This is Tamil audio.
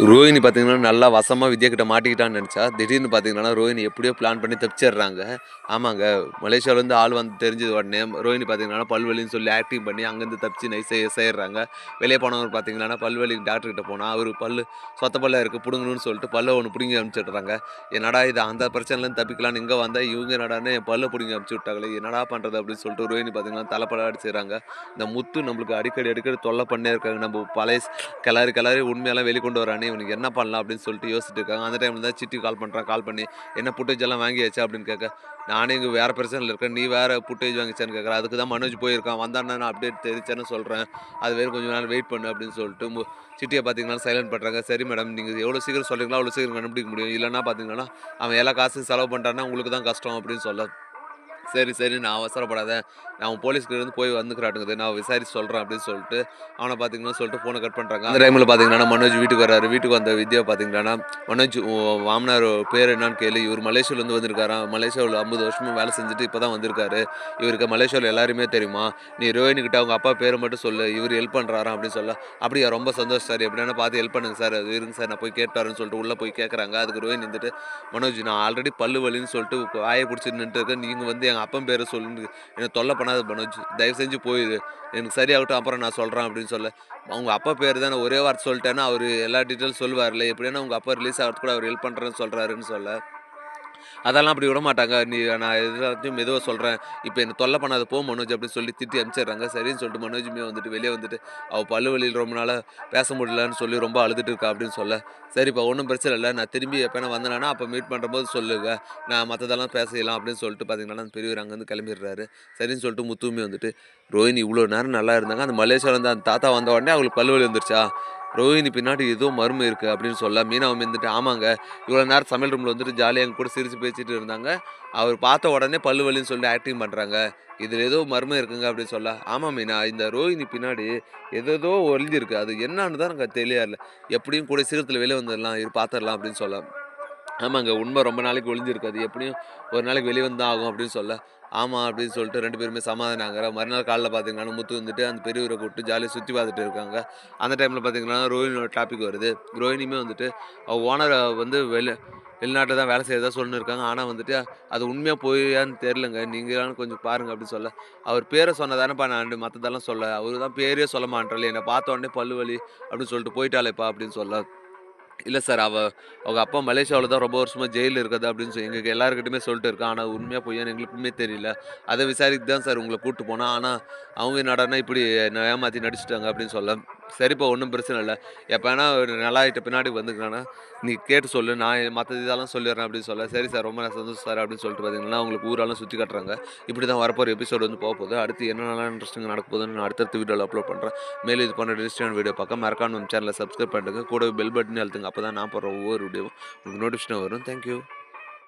ரோஹினி பார்த்தீங்கன்னா நல்லா வசமாக வித்யா கிட்ட மாட்டிக்கிட்டான்னு நினச்சா. திடீர்னு பார்த்தீங்கன்னா ரோஹினி எப்படியோ பிளான் பண்ணி தப்பிச்சிடுறாங்க. ஆமாங்க மலேசியாவிலேருந்து ஆள் வந்து தெரிஞ்சது உடனே ரோஹினி பார்த்தீங்கன்னா பல்வலின்னு சொல்லி ஆக்டிங் பண்ணி அங்கேருந்து தப்பிச்சு நைஸாக செய்கிறாங்க வெளியே போனவர் பார்த்தீங்கன்னா பல்வலி டாக்டர்கிட்ட போனால் அவர் பல் சொத்த பல்ல இருக்குது பிடுங்கணும்னு சொல்லிட்டு பல்ல ஒன்று பிடுங்கி அனுப்பிச்சிடுறாங்க. என்னடா இது அந்த பிரச்சனைலேருந்து தப்பிக்கலான்னு இங்கே வந்தால் இவங்க என்னடான்னு என் பல்ல பிடுங்கி அனுப்பிச்சு விட்டாங்களே என்னடா பண்ணுறது அப்படின்னு சொல்லிட்டு ரோஹினி பார்த்தீங்கன்னா தலைப்பட அடிச்சிடுறாங்க இந்த முத்து நம்மளுக்கு அடிக்கடி அடிக்கடி தொல்லை பண்ணே இருக்காங்க நம்ம பழைய கிளறி கிளறி உண்மையெல்லாம் வெளிக்கொண்டு வரானே இவனுக்கு என்ன பண்ணலாம் அப்படின்னு சொல்லிட்டு யோசிச்சுட்டு இருக்காங்க. அந்த டைமில் தான் சிட்டி கால் பண்ணுறான் கால் பண்ணி என்ன புட்டேஜ் எல்லாம் வாங்கியாச்சு? அப்படின்னு கேட்க நானே இங்கே வேறு பிரச்சனையில் இருக்கேன். நீ வேறு புட்டேஜ் வாங்கிச்சான்னு கேட்குறேன் அதுக்கு தான் மனோஜ் போயிருக்கான். வந்தான்னா நான் அப்டேட் தெரிச்சேன்னு சொல்கிறேன் அது வேறு கொஞ்சம் நாள் வெயிட் பண்ணு அப்படின்னு சொல்லிட்டு சிட்டியை பார்த்தீங்கன்னா சைலண்ட் பண்ணுறாங்க சரி மேடம் நீங்கள் எவ்வளோ சீக்கிரம் சொல்கிறீங்களோ அவ்வளோ சீக்கிரம் கண்டுபிடிக்க முடியும். இல்லைன்னா பார்த்தீங்கன்னா அவன் எல்லா காசும் செலவு பண்ணுறான்னா உங்களுக்கு தான் கஷ்டம் அப்படின்னு சொல்ல சரி சரி நான் அவசரப்படாத. நான் அவன் போலீஸ்க்கு இருந்து போய் வந்துக்கிறாட்டுங்குது. நான் விசாரிச்சு சொல்கிறேன் அப்படின்னு சொல்லிட்டு அவனை பார்த்தீங்கன்னா சொல்லிட்டு ஃபோனை கட் பண்ணுறாங்க அந்த டைமில் பார்த்தீங்கன்னா மனோஜ் வீட்டுக்கு வர்றாரு. வீட்டுக்கு வந்த வித்யா பார்த்தீங்கன்னா மனோஜ் மாமனார் பேர் என்னன்னு கேளு. இவர் மலேசியாவிலேருந்து வந்திருக்காராம் மலேசியாவில் ஐம்பது வருஷமும் வேலை செஞ்சுட்டு இப்போ தான் வந்திருக்காரு இவருக்கு மலேசியாவில் எல்லாருமே தெரியுமா? நீ ரோஹினி கிட்ட அவங்க அப்பா பேரை மட்டும் சொல்லு. இவர் ஹெல்ப் பண்ணுறாராம் அப்படின்னு சொல்ல. அப்படியா? ரொம்ப சந்தோஷம் சார். எப்படின்னா பார்த்து ஹெல்ப் பண்ணுங்க சார். அது இருங்க சார். நான் போய் கேட்டாருன்னு சொல்லிட்டு உள்ளே போய் கேட்குறாங்க அதுக்கு ரோஹினி நின்றுட்டு மனோஜ் நான் ஆல்ரெடி பல்லு வலின்னு சொல்லிட்டு வாயை பிடிச்சி நின்றுட்டு இருக்கேன். நீங்கள் வந்து எங்கள் அப்பன் பேரை சொல்லுங்க என்னை தொல்லை பண்ணாத மனோஜ் தயவு செஞ்சு போயிடு எனக்கு சரியாகட்டும் அப்புறம் நான் சொல்கிறேன் அப்படின்னு சொல்ல. அவங்க அப்பா பேர் தானே ஒரே வார்த்தை சொல்லிட்டேன்னா அவர் எல்லா டீட்டெயில்ஸ் சொல்லுவார்ல. எப்படின்னா உங்கள் அப்பா ரிலீஸ் ஆகிறது கூட அவர் ஹெல்ப் பண்ணுறேன்னு சொல்கிறாருன்னு சொல்ல. அதெல்லாம் அப்படி விட மாட்டாங்க நீ நான் எல்லாத்தையும் மெதுவாக சொல்கிறேன் இப்போ என்னை தொல்லை பண்ணாத போ மனோஜ் அப்படின்னு சொல்லி திட்டி அனுப்பிச்சிடுறாங்க சரின்னு சொல்லிட்டு மனோஜுமே வந்துட்டு வெளியே வந்துட்டு அவள் பல்லு வலியில் ரொம்ப நாளாக பேச முடியலன்னு சொல்லி ரொம்ப அழுதுட்டு இருக்கா அப்படின்னு சொல்ல. சரிப்பா ஒன்றும் பிரச்சனை இல்லை. நான் திரும்பி எப்போனா வந்தேன்னா அப்போ மீட் பண்ணும்போது சொல்லுங்க. நான் மற்றதெல்லாம் பேசலாம் அப்படின்னு சொல்லிட்டு பார்த்தீங்கன்னா அந்த பெரியவர் அங்கேருந்து கிளம்பிடுறாரு. சரின்னு சொல்லிட்டு முத்துவுமே வந்துட்டு ரோஹினி இவ்வளோ நேரம் நல்லா இருந்தாங்க. அந்த மலேசியாவிலேருந்து அந்த தாத்தா வந்த உடனே அவங்களுக்கு பல்லு வலி வந்துருச்சா? ரோஹிணி பின்னாடி ஏதோ மர்மம் இருக்குது அப்படின்னு சொல்ல மீனவம் வந்துட்டு ஆமாங்க இவ்வளோ நேரம் சமையல் ரூமில் வந்துட்டு ஜாலியாக எங்கள் கூட சிரித்து பேசிட்டு இருந்தாங்க. அவர் பார்த்த உடனே பல்லு வலின்னு சொல்லி ஆக்டிங் பண்ணுறாங்க இதில் ஏதோ மர்மம் இருக்குங்க அப்படின்னு சொல்ல ஆமாம் மீனா இந்த ரோஹினி பின்னாடி ஏதோ ஒழிஞ்சிருக்கு அது என்னான்னு தான் எனக்கு இல்லை எப்படியும் கூட சீக்கிரத்தில் வெளியே வந்துடலாம் இது பார்த்துடலாம் அப்படின்னு சொல்ல. ஆமாங்க. உண்மை ரொம்ப நாளைக்கு ஒளிஞ்சிருக்காது எப்படியும் ஒரு நாளைக்கு வெளியே வந்து ஆகும் அப்படின்னு சொல்ல. ஆமாம் அப்படின்னு சொல்லிட்டு ரெண்டு பேருமே சமாதானம் ஆகிற மறுநாள் காலைல பார்த்தீங்கன்னா முத்து வந்துட்டு அந்த பெரியவரை கூப்பிட்டு ஜாலியாக சுற்றி பார்த்துட்டு இருக்காங்க. அந்த டைமில் பார்த்தீங்கன்னா ரோஹினோட டாபிக் வருது. ரோஹினியுமே வந்துட்டு ஓனரை வந்து வெளி வெளிநாட்டில் தான் வேலை செய்யறதா சொல்லின்னு இருக்காங்க. ஆனால் வந்துட்டு அது உண்மையாக போயான்னு தெரிலங்க நீங்களாம் கொஞ்சம் பாருங்க அப்படின்னு சொல்ல. அவர் பேரை சொன்னதானப்பா நான் மற்றதெல்லாம் சொல்ல. அவர் தான் பேரே சொல்ல மாட்டேன் என்னை பார்த்த உடனே பல்லு வலி அப்படின்னு சொல்லிட்டு போயிட்டாலேப்பா அப்படின்னு சொல்ல. இல்லை சார் அவள் அவங்க அப்பா மலேசியாவில் தான் ரொம்ப வருஷமாக ஜெயிலில் இருக்குது அப்படின்னு சொல்லி எங்களுக்கு எல்லாருக்கிட்டுமே சொல்லிட்டு இருக்கான் ஆனால் உண்மையாக பொய்யான்னு எங்களுக்குமே தெரியல. அதை விசாரித்து தான் சார் உங்களை கூப்பிட்டு போனால் ஆனால் அவங்க என்னடான்னா இப்படி ஏமாற்றி நடிச்சிட்டாங்க அப்படின்னு சொல்ல சரிப்பா ஒன்றும் பிரச்சனை இல்லை. எப்போனா ஒரு நல்லாயிட்ட பின்னாடி வந்துக்கிறானா நீ கேட்டு சொல்லு நான் மற்ற இதெல்லாம் சொல்லிடுறேன் அப்படின்னு சொல்ல. சரி சார் ரொம்ப சந்தோஷம் சார் அப்படின்னு சொல்லிட்டு பார்த்தீங்கன்னா உங்களுக்கு ஊரெல்லாம் சுற்றி காட்டுறாங்க. இப்படி தான் வரப்போகிற எபிசோடு வந்து போக போகுது. அடுத்து என்னென்னலாம் இன்ட்ரெஸ்டிங் நடக்க போகுதுன்னு நான் அடுத்தடுத்த வீடியோவில் அப்லோட் பண்ணுறேன் மேலும் இது பண்ண டிஸ்டான வீடியோ பார்க்க மறக்காம நம்ம சேனலை சப்ஸ்கிரைப் பண்ணுங்க கூட பெல் பட்டன் அழுத்துங்க. அப்போ தான் நான் போடுற ஒவ்வொரு வீடியோவும் உங்களுக்கு நோட்டிஃபிகேஷன் வரும். தேங்க்யூ